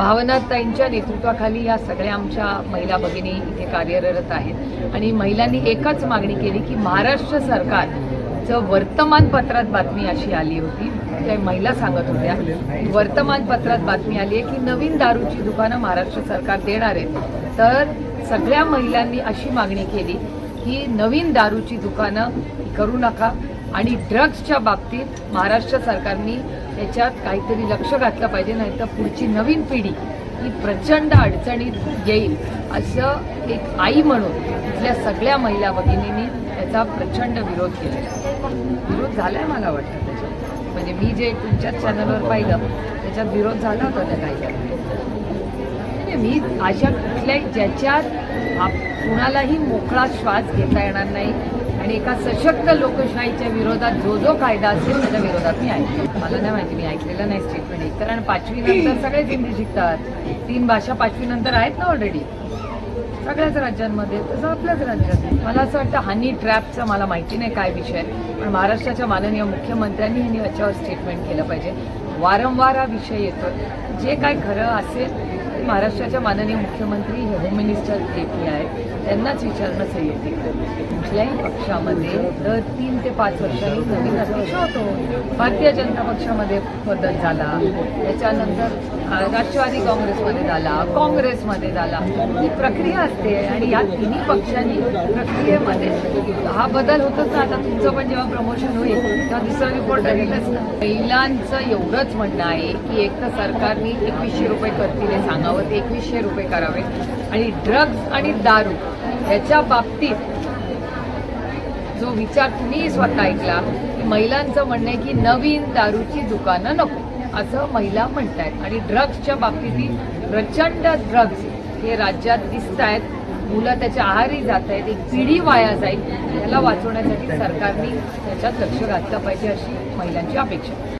भावनाताईंच्या नेतृत्वाखाली या सगळ्या आमच्या महिला भगिनी इथे कार्यरत आहेत. आणि महिलांनी एकच मागणी केली की महाराष्ट्र सरकारचं वर्तमानपत्रात बातमी अशी आली होती त्या महिला सांगत होत्या वर्तमानपत्रात बातमी आली आहे की नवीन दारूची दुकानं महाराष्ट्र सरकार देणार आहे. तर सगळ्या महिलांनी अशी मागणी केली की नवीन दारूची दुकानं करू नका आणि ड्रग्सच्या बाबतीत महाराष्ट्र सरकारनी त्याच्यात काहीतरी लक्ष घातलं पाहिजे नाही तर पुढची नवीन पिढी ही प्रचंड अडचणीत येईल. असं एक आई म्हणून इथल्या सगळ्या महिला भगिनींनी त्याचा प्रचंड विरोध केला विरोध झालाय मला वाटतं त्याच्यात. म्हणजे मी जे तुमच्याच चॅनलवर पाहिलं त्याच्यात विरोध झाला होता त्या काही म्हणजे मी अशा कुठल्याही ज्याच्यात आप- कुणालाही मोकळा श्वास घेता येणार नाही आणि एका सशक्त लोकशाहीच्या विरोधात जो जो कायदा असेल त्याच्या विरोधात मी ऐकले मला नाही माहिती मी ऐकलेलं नाही स्टेटमेंट एक. कारण पाचवी नंतर सगळेच हिंदी शिकतात. तीन भाषा पाचवी नंतर आहेत ना ऑलरेडी सगळ्याच राज्यांमध्ये तसं आपल्याच राज्यात. मला असं वाटतं हनी ट्रॅपचा मला माहिती नाही काय विषय पण महाराष्ट्राच्या माननीय मुख्यमंत्र्यांनी ह्यांनी याच्यावर स्टेटमेंट केलं पाहिजे. वारंवार हा विषय येतो जे काय खरं असेल महाराष्ट्राच्या माननीय मुख्यमंत्री हे होम मिनिस्टर जे पी आहेत. त्यांनाच विचारणं संयुक्तिक कुठल्याही पक्षामध्ये दर तीन ते पाच वर्षांनी नवीन अध्यक्ष होतो भारतीय जनता पक्षामध्ये बदल झाला. त्याच्यानंतर राष्ट्रवादी काँग्रेसमध्ये झाला काँग्रेसमध्ये झाला. ही प्रक्रिया असते आणि या तिन्ही पक्षांनी प्रक्रियेमध्ये हा बदल होतच ना. आता तुमचं पण जेव्हा प्रमोशन होईल तेव्हा दुसरा रिपोर्ट येईलच ना. महिलांचं एवढंच म्हणणं आहे की एक तर सरकारने एकवीसशे रुपये करतील हे ते एकवीसशे रुपये करावे. आणि ड्रग्ज आणि दारू याच्या बाबतीत जो विचार तुम्ही स्वतः ऐकला की महिलांचं म्हणणं आहे की नवीन दारूची दुकानं नको असं महिला म्हणतायत. आणि ड्रग्सच्या बाबतीतही प्रचंड ड्रग्स हे राज्यात दिसत आहेत मुलं त्याच्या आहारी जात आहेत एक पिढी वाया जाईल त्याला वाचवण्यासाठी सरकारने त्याच्यात लक्ष घातलं पाहिजे अशी महिलांची अपेक्षा.